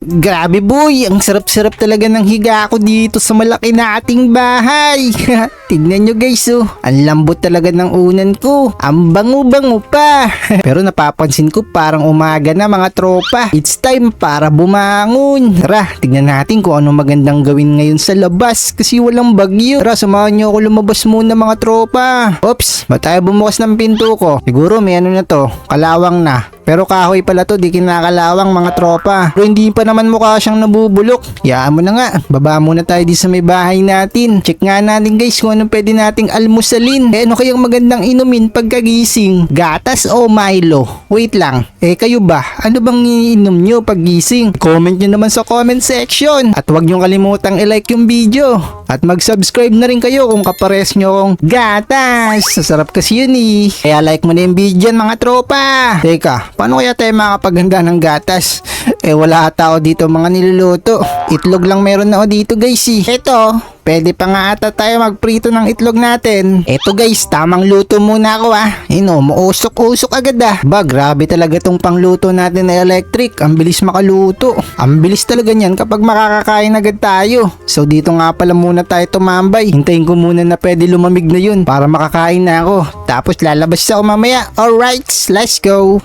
Grabe boy, ang sarap-sarap talaga ng higa ko dito sa malaki nating bahay. Tignan nyo guys oh, ang lambot talaga ng unan ko. Ang bango-bango pa. Pero napapansin ko parang umaga na mga tropa. It's time para bumangon. Tara, tignan natin kung ano magandang gawin ngayon sa labas kasi walang bagyo. Tara, samahan nyo ako lumabas muna mga tropa. Oops, ba't tayo bumukas ng pinto ko? Siguro may ano na to, kalawang na. Pero kahoy pala to, di kinakalawang mga tropa. Pero hindi pa naman mukha siyang nabubulok. Yaan mo na nga, baba muna tayo di sa may bahay natin. Check nga natin guys kung anong pwede nating almusalin. Eh ano kayang magandang inumin pagkagising? Gatas o Milo? Wait lang, eh kayo ba? Ano bang iniinom nyo paggising? Comment nyo naman sa comment section. At huwag nyo kalimutang i-like yung video. At mag-subscribe na rin kayo kung kapares nyo kong gatas. Sasarap kasi yun eh. Kaya like mo na yung video mga tropa. Teka, paano kaya tayo makakapaghanda ng gatas? Eh wala ata ako dito mga niluluto. Itlog lang meron na ako dito guys eh. Eto, pwede pa nga ata tayo magprito ng itlog natin. Eto guys, tamang luto muna ako ah. Ino, mausok-usok agad ah. Ba, grabe talaga tong pangluto natin na electric. Ang bilis makaluto. Ang bilis talaga niyan kapag makakakain agad tayo. So dito nga pala muna tayo tumambay. Hintayin ko muna na pwede lumamig na yun para makakain na ako. Tapos lalabas ako mamaya. Alright, let's go.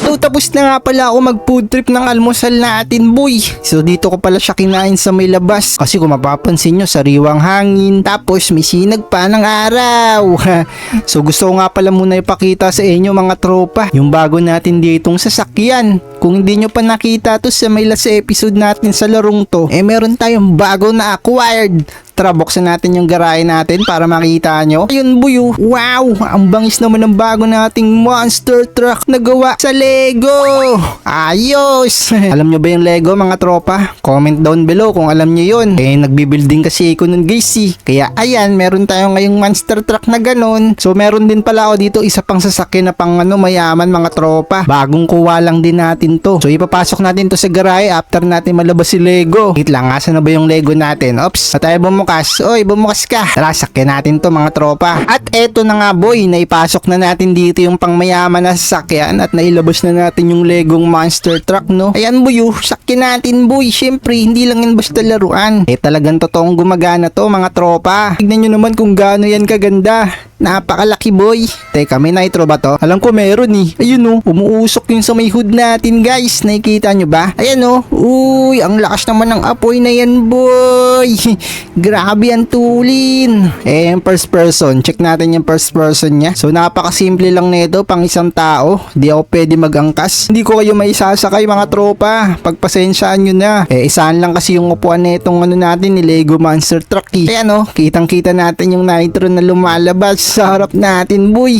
So tapos na nga pala ako mag food trip ng almusal natin boy. So dito ko pala siya kinain sa may labas. Kasi kung mapapansin nyo sariwang hangin. Tapos may sinag pa ng araw. so gusto ko nga pala muna ipakita sa inyo mga tropa. Yung bago natin ditong sasakyan. Kung hindi nyo pa nakita to sa may last episode natin sa larong to. Eh meron tayong bago na acquired. Tara, buksan natin yung garahe natin para makita nyo. Ayun, buyo. Wow! Ang bangis naman ng bago nating monster truck na gawa sa Lego. Ayos! alam nyo ba yung Lego, mga tropa? Comment down below kung alam nyo yun. Eh, nagbibuilding kasi ako nun, guys, eh. Kaya, ayan, meron tayo ngayong monster truck na ganun. So, meron din pala ako dito isa pang sasakyan na pang ano, mayaman, mga tropa. Bagong kuha lang din natin to. So, ipapasok natin to sa garahe after natin malabas si Lego. Wait lang, asa na ba yung Lego natin? Ops, na tayo bumukas. Oy, bumukas ka. Tara, sakyan natin to mga tropa. At eto na nga boy, naipasok na natin dito yung pangmayaman na sasakyan at nailabas na natin yung Legong monster truck, no? Ayan boy, oh, sakyan natin boy. Siyempre, hindi lang yan basta laruan. Eh talagang totoong gumagana to mga tropa. Tignan nyo naman kung gaano yan kaganda. Napakalaki boy. Teka, may nitro ba to? Alam ko meron eh. Ayun oh, umuusok yung sa may hood natin guys. Nakikita nyo ba? Ayan oh. Uy, ang lakas naman ng apoy na yan boy. Grabe ang tulin. Eh, first person. Check natin yung first person niya. So, napakasimple lang nito pang isang tao. Di ako pwede magangkas. Hindi ko kayo may sasakay mga tropa. Pagpasensyaan nyo na. Eh, isahan lang kasi yung upuan na itong ano natin ni Lego Monster Truck eh. Ayan oh, kitang kita natin yung nitro na lumalabas sa harap natin boy.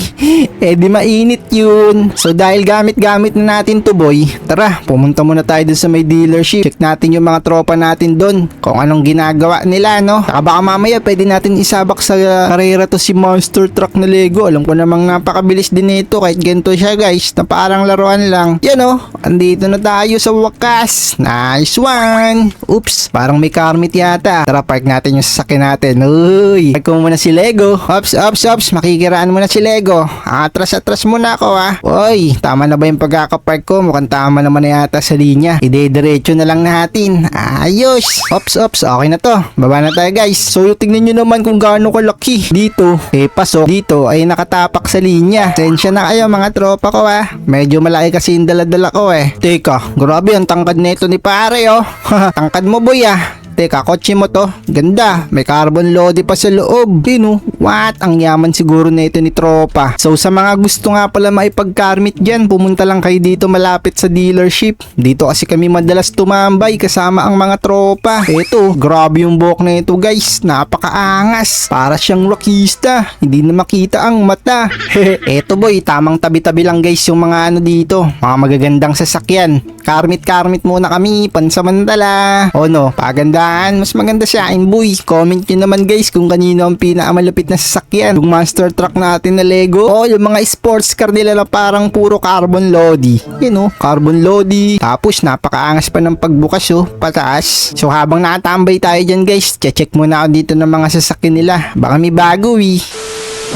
Eh di mainit yun. So dahil gamit-gamit na natin to boy, tara pumunta muna tayo dun sa may dealership. Check natin yung mga tropa natin dun kung anong ginagawa nila no. Saka baka mamaya pwede natin isabak sa karera to si monster truck na Lego. Alam ko namang napakabilis din nito kahit ganito siya guys na parang laruan lang. Yan oh, andito na tayo sa wakas. Nice one. Oops, parang may karmit yata. Tara park natin yung sasakyan natin. Uy, park ko muna si Lego. Ops, ops, ops. Makikiraan muna si Lego. Atras-atras muna ako ah. Uy, tama na ba yung pagkakapark ko? Mukhang tama naman na yata sa linya. Ide-diretso na lang natin. Ayos. Ops, ops. Okay na to. Baba na tayo guys. So, tingnan nyo naman kung gaano kalaki. Dito, eh pasok. Dito ay nakatapak sa linya. Sensya na kayo mga tropa ko ah. Medyo malaki kasi yung daladala ko eh. Teka, grabe ang tangkad nito ni pare oh. tangkad mo boy ah. Teka, kotse mo to. Ganda. May carbon lodi pa sa loob. Dino, what? Ang yaman siguro na ito ni tropa. So sa mga gusto nga pala maipag-karmit dyan, pumunta lang kayo dito malapit sa dealership. Dito kasi kami madalas tumambay kasama ang mga tropa. Eto, grabe yung buhok na ito guys. Napakaangas. Para siyang rockista. Hindi na makita ang mata. Eto boy, tamang tabi-tabi lang guys yung mga ano dito. Mga magagandang sasakyan. Karmit-karmit muna kami, pansamantala. O no, pagandaan, mas maganda siya in boy. Comment nyo naman guys kung kanino ang pinakamalupit na sasakyan. Yung monster truck natin na Lego. O yung mga sports car nila na parang puro carbon lodi. Yun o, carbon lodi. Tapos napakaangas pa ng pagbukas oh, pataas. So habang nakatambay tayo dyan guys, check muna ako dito ng mga sasakyan nila. Baka may bago eh.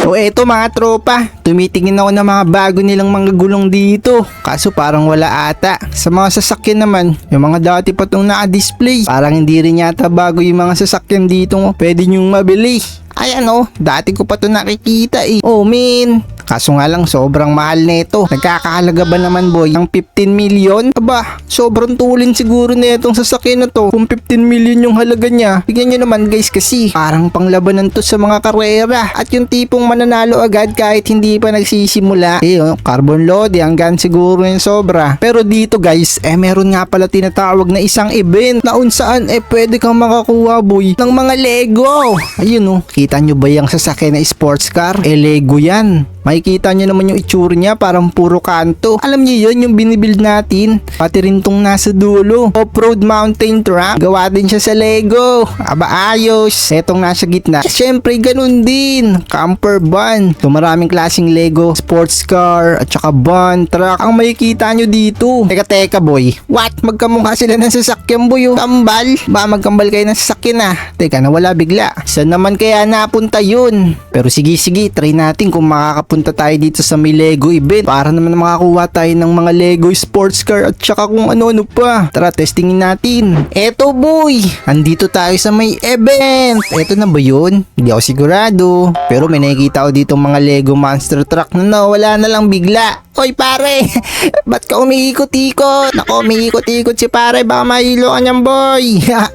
O eto mga tropa, tumitingin ako ng mga bago nilang mga gulong dito. Kaso parang wala ata. Sa mga sasakyan naman, yung mga dati pa itong naka-display. Parang hindi rin yata bago yung mga sasakyan dito. Pwede nyong mabili. Ay ano, dati ko pa to nakikita eh. Oh min, Kaso nga lang sobrang mahal nito. Nagkakahalaga ba naman boy ng 15 million? Aba, sobrang tulin siguro na itong sasakyan na to. Kung 15 million yung halaga niya, bigyan nyo naman guys kasi parang panglabanan to sa mga karera. At yung tipong mananalo agad kahit hindi pa nagsisimula. Eh, oh, carbon load, hanggang siguro yung sobra. Pero dito guys, eh meron nga pala tinatawag na isang event na unsaan eh pwede kang makakuha boy ng mga Lego. Ayun oh, kita nyo ba yung sasakyan na sports car? Eh Lego yan. Makikita nyo naman yung itsura niya parang puro kanto. Alam niyo yun yung binibuild natin. Pati rin tong nasa dulo. Off-road mountain truck. Gawa din siya sa Lego. Aba ayos. Etong nasa gitna. Siyempre ganun din. Camper van. So maraming klaseng Lego. Sports car at saka van truck. Ang makikita nyo dito. Teka teka boy. What? Magkamukha sila ng sasakyan boy. oh. Kambal. Ba magkambal kayo ng sasakyan ah. Teka nawala bigla. Saan naman kaya napunta yun? Pero sige sige. Try natin kung makakapunta tayo dito sa may Lego event para naman makakuha tayo ng mga Lego sports car at saka kung ano-ano pa. Tara, testingin natin. Eto boy, andito tayo sa may event. Eto na ba yun? Hindi ako sigurado. Pero may nakikita ako dito mga Lego monster truck na nawala na lang bigla. Oy pare, ba't ka umiikot-ikot? Nako, umiikot-ikot si pare, baka mahilo ka niyan boy.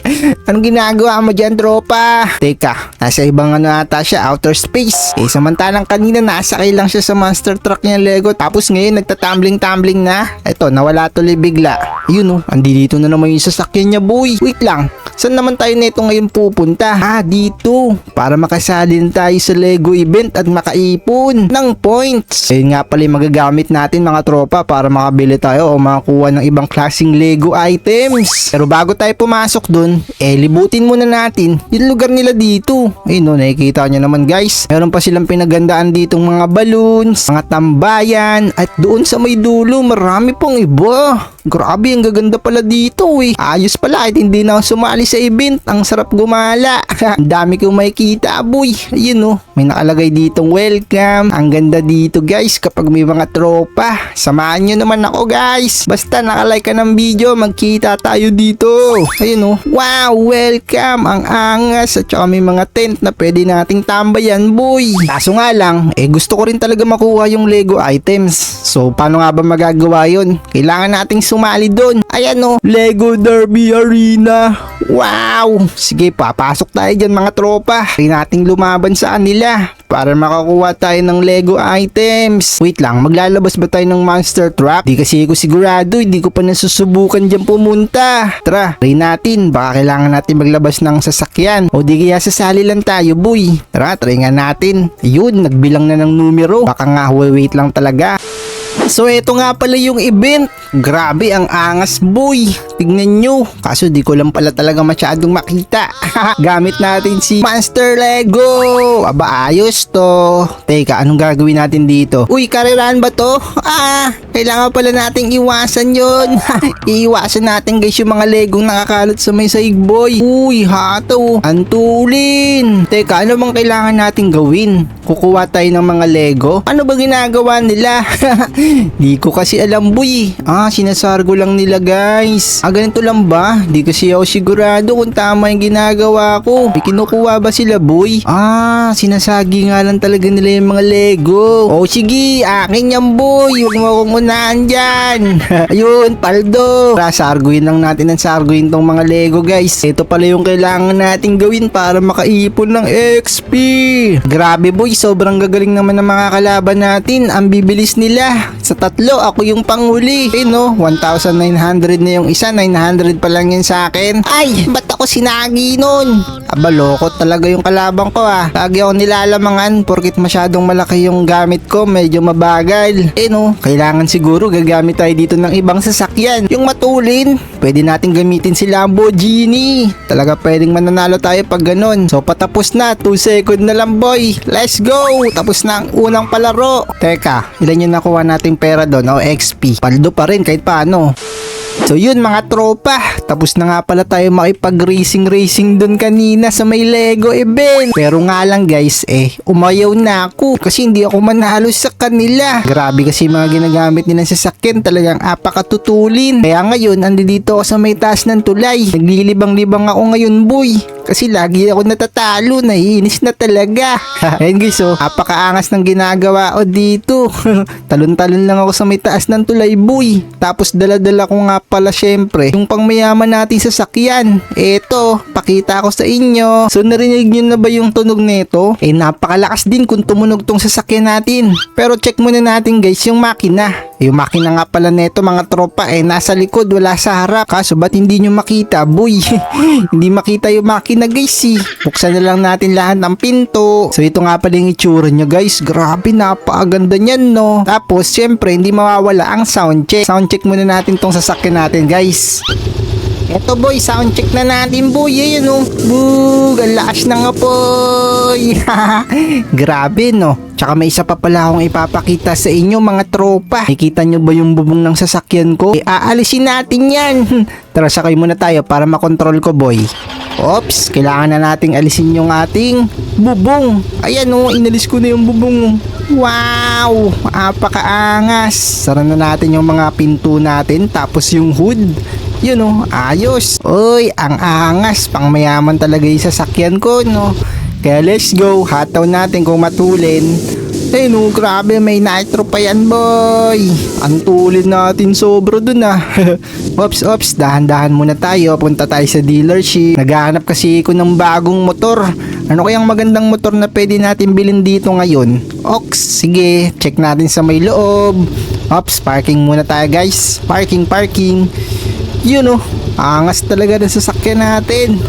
Anong ginagawa mo dyan, tropa? Teka, nasa ibang ano ata siya, outer space. Eh, samantalang kanina nasakay lang siya sa monster truck niya Lego, tapos ngayon nagtatumbling-tumbling na. Eto, nawala tuloy bigla. Yun oh, andi dito na naman yung sasakyan niya boy. Wait lang, Saan naman tayo neto ngayon pupunta? Ah, dito. Para makasalin tayo sa Lego event at makaipon ng points. Ayun nga pala yung magagamit natin mga tropa para makabili tayo o makakuha ng ibang klaseng Lego items. Pero bago tayo pumasok dun, eh libutin muna natin yung lugar nila dito. Ayun no, nakikita nyo naman guys. Meron pa silang pinagandaan ditong mga balloons, mga tambayan, at doon sa may dulo marami pong iba. Grabe, ang gaganda pala dito eh. Ayos pala kahit hindi na ako sumali sa event. Ang sarap gumala. ang dami kong makikita, boy. Ayun oh, may nakalagay ditong welcome. Ang ganda dito guys kapag may mga tropa. Samahan nyo naman ako guys. Basta nakalike ka ng video, magkita tayo dito. Ayun oh, wow, welcome. Ang angas at saka may mga tent na pwede nating tambayan, boy. Kaso nga lang, eh gusto ko rin talaga makuha yung Lego items. So, paano nga ba magagawa yun? Kailangan nating sumali doon. Ayan o, Lego Derby Arena. Wow! Sige, papasok tayo dyan mga tropa. Try nating lumaban sa kanila para makakuha tayo ng Lego items. Wait lang, maglalabas ba tayo ng monster truck? Di kasi ako sigurado, hindi ko pa nasusubukan dyan pumunta. Tara, try natin. Baka kailangan natin maglabas ng sasakyan. O di kaya sasali lang tayo, boy. Tara, try nga natin. Ayun, nagbilang na ng numero. Baka nga, wait lang talaga. So eto nga pala yung event. Grabe ang angas boy. Tignan nyo. Kaso di ko lang pala talaga masyadong makita. Gamit natin si Monster Lego. Aba ayos to. Teka, anong gagawin natin dito? Uy, karerahan ba to? Ah, kailangan pala nating iwasan yon. Iiwasan natin guys yung mga Legong nakakalat sa may saig boy. Uy, hato. Antulin. Teka, ano bang kailangan nating gawin? Kukuha tayo ng mga Lego? Ano ba ginagawa nila? Di ko kasi alam boy. Ah, sinasargo lang nila guys. Ah, ganito lang ba? Di kasi ako sigurado kung tama yung ginagawa ko. May kinukuha ba sila boy? Ah, sinasagi nga lang talaga nila yung mga Lego. Oh, sige, akin yan boy. Huwag mo akong unahan dyan. Ayun, paldo. Tara, sarguin lang natin ang sarguin tong mga Lego guys. Ito pala yung kailangan nating gawin para makaipon ng XP. Grabe boy, sobrang gagaling naman ng mga kalaban natin. Ang bibilis nila. Sa tatlo, ako yung panghuli. Eh no, 1,900 na yung isa, 900 pa lang yun sa akin. Ay, ba't ako sinagi nun? Aba, loko talaga yung kalaban ko ah. Lagi ako nilalamangan porkit masyadong malaki yung gamit ko, medyo mabagal. Eh no, kailangan siguro gagamit tayo dito ng ibang sasakyan. Yung matulin, pwede natin gamitin si Lamborghini. Talaga pwedeng mananalo tayo pag ganun. So patapos na, 2 second na lang boy. Let's go! Tapos na ang unang palaro. Teka, ilan yung nakuha nating pera doon? O XP. Paldo pa rin kahit paano. So yun mga tropa, tapos na nga pala tayo makipag-racing-racing dun kanina sa may Lego event. Pero nga lang guys, eh, umayaw na ako kasi hindi ako manalo sa kanila. Grabe kasi mga ginagamit nilang sasakyan talagang apakatutulin. Kaya ngayon, andito ako sa may taas ng tulay. Naglilibang-libang ako ngayon boy. Kasi lagi ako natatalo, naiinis na talaga. Ayun guys, oh, apakaangas ng ginagawa ko dito. Talon-talon lang ako sa may taas ng tulay, boy. Tapos dala-dala ko nga pala syempre, yung pangmayaman natin sa sakyan. Eto, pakita ko sa inyo. So narinig nyo na ba yung tunog nito? Eh napakalakas din kung tumunog tong sasakyan natin. Pero check muna natin guys yung makina. Yung makina nga pala neto mga tropa eh nasa likod wala sa harap. Kaso ba't hindi nyo makita boy? hindi makita yung makina guys eh. Buksan na lang natin lahat ng pinto. So ito nga pala yung itsura nyo guys. Grabe napakaganda niyan no. Tapos syempre hindi mawawala ang sound check. Sound check muna natin tong sasakyan natin guys. Eto boy, sound check na natin boy. Ayan oh. Boog, ang lakas na nga boy. Grabe no. Tsaka may isa pa pala akong ipapakita sa inyo mga tropa. Nakikita nyo ba yung bubong ng sasakyan ko? E, aalisin natin yan. Tara sakay muna tayo para makontrol ko boy. Oops, kailangan na nating alisin yung ating bubong. Ayan oh, inalis ko na yung bubong. Wow, apakaangas. Sara na natin yung mga pinto natin tapos yung hood. Yun oh, ayos. Uy, ang angas. Pang mayaman talaga yung sasakyan ko, no? Kaya let's go. Hataw natin kung matulin. Eh no, grabe may nitro pa yan boy. Ang tulid natin sobro dun ah. ops, ops, dahan-dahan muna tayo. Punta tayo sa dealership. Naghahanap kasi ako ng bagong motor. Ano kayang magandang motor na pwede natin bilhin dito ngayon? Ox, sige, check natin sa may loob. Ops, parking muna tayo guys. Parking, parking. Yun oh, angas talaga ng sasakyan natin.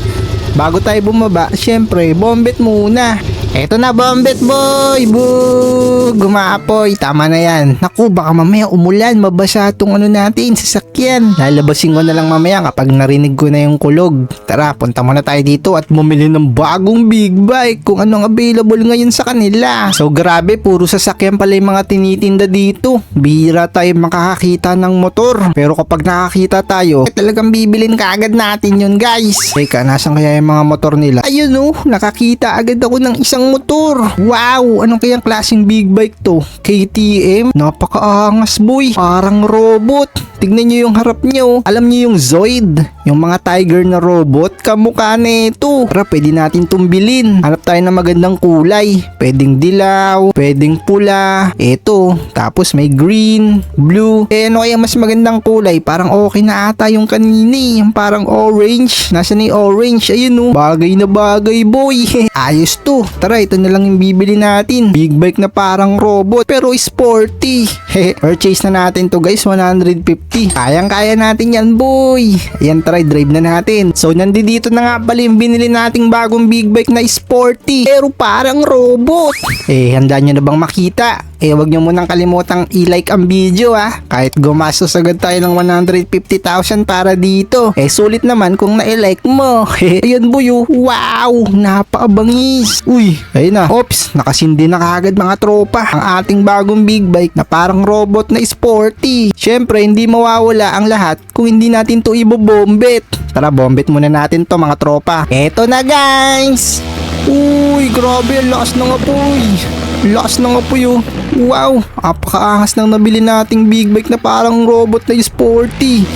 Bago tayo bumaba, syempre, bombet muna. Eto na, bombet boy! Boo! Gumaapoy. Tama na yan. Naku, baka mamaya umulan. Mabasa tong ano natin, sasakyan. Lalabasin ko na lang mamaya kapag narinig ko na yung kulog. Tara, punta muna tayo dito at bumili ng bagong big bike kung anong available ngayon sa kanila. So grabe, puro sasakyan pala yung mga tinitinda dito. Bira tayo makakakita ng motor. Pero kapag nakakita tayo, eh, talagang bibilin kaagad natin yun guys. Teka, nasan kaya yung mga motor nila? Ayun oh, nakakita agad ako ng isang motor. Wow, anong kayang klaseng big bike to? KTM? Napakaangas boy. Parang robot. Tignan nyo yung harap nyo. Alam nyo yung Zoid? Yung mga tiger na robot? Kamukha nito. Tara, pwede natin tumbilin. Hanap tayo ng magandang kulay. Pwedeng dilaw, pwedeng pula. Eto, tapos may green, blue. Eh, ano kaya mas magandang kulay? Parang okay na ata yung kanini. Yung parang orange. Nasa na yung orange? Ayun oh. Bagay na bagay boy. Ayos to. Tara, ito na lang yung bibili natin. Big bike na parang robot pero sporty. Purchase na natin to guys, 150. Kayang-kaya natin yan boy. Ayan, try drive na natin. So, nandito na nga pala yung binili nating bagong big bike na sporty. Pero parang robot. Eh, handa nyo na bang makita? Eh, wag nyo munang kalimutang i-like ang video ah. Kahit gumastos agad tayo ng 150,000 para dito. Eh, sulit naman kung na-like mo. Ayun boy, oh. wow, napakabangis. Uy, ayun na. Oops, nakasindi na kagad mga tropa. Ang ating bagong big bike na parang robot na sporty. Syempre, hindi mawawala ang lahat kung hindi natin to ibobombet. Tara, bombet muna natin to mga tropa. Eto na guys! Uy, grabe, lakas ng apoy. Lakas ng apoy oh. Wow, apakaangas ng nabili nating big bike na parang robot na sporty.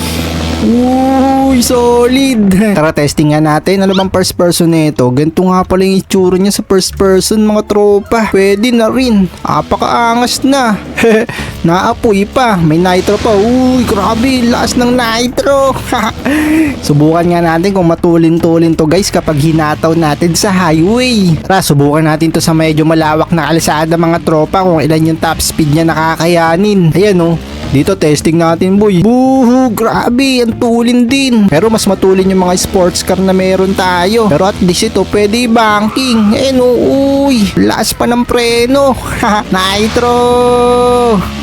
Uy, solid. Tara, testing nga natin. Ano bang first person nito? Ganito nga pala yung itsura niya sa first person, mga tropa. Pwede na rin. Apakaangas na. Naapoy pa. May nitro pa. Uy, grabe. Lakas ng nitro. subukan nga natin kung matulin-tulin to guys kapag hinataw natin sa highway. Tara, subukan natin to sa medyo malawak na kalsada mga tropa kung ilan yung top speed niya nakakayanin. Ayan oh. Dito testing natin boy. Buhu, grabe, ang tulin din. Pero mas matulin yung mga sports car na meron tayo. Pero at least ito pwede banking. Eh no, lakas pa ng preno. Nitro.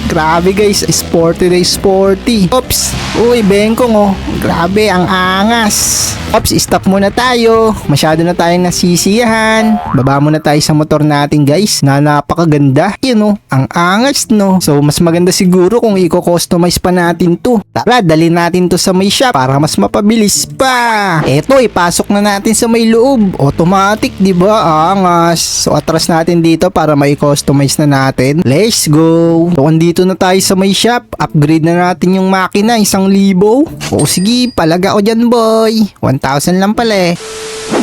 Grabe guys, sporty na sporty. Oops, uy, bengkong oh. Grabe, ang angas. Oops, stop muna tayo. Masyado na tayong nasisiyahan. Baba muna tayo sa motor natin guys na napakaganda. Yun oh, ang angas no. So, mas maganda siguro kung i-customize pa natin to. Tara, dali natin to sa may shop para mas mapabilis pa. Eto, ipasok na natin sa may loob. Automatic, di ba? Angas. So, atras natin dito para may customize na natin. Let's go. So, andito na tayo sa may shop. Upgrade na natin yung makina, isang libo. O sige, palaga ko dyan boy. 1,000 lang pala eh.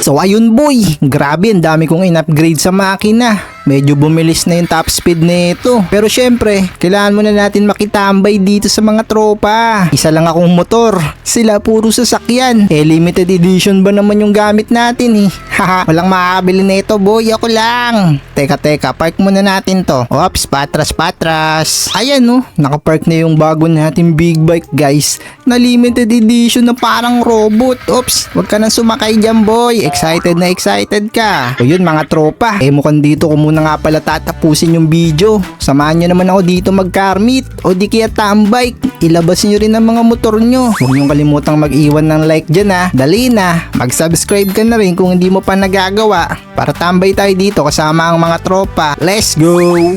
So ayun boy, grabe ang dami kong in-upgrade sa makina. Medyo bumilis na yung top speed nito. Pero syempre, kailangan muna natin makitambay dito sa mga tropa. Isa lang akong motor. Sila puro sasakyan. Eh limited edition ba naman yung gamit natin eh. Haha, walang makakabili nito boy, ako lang. Teka teka, park muna natin to. Ops, patras patras. Ayan no, nakapark na yung bago natin big bike guys. Na limited edition na parang robot. Ops, wag ka nang sumakay dyan boy. Excited na excited ka. O yun mga tropa, eh mukhang dito ko muna nga pala tatapusin yung video. Samahan nyo naman ako dito mag-carmit o di kaya tambike. Ilabas nyo rin ang mga motor nyo. Huwag nyo kalimutang mag-iwan ng like dyan ha. Dali na, mag-subscribe ka na rin kung hindi mo pa nagagawa para tambay tayo dito kasama ang mga tropa. Let's go!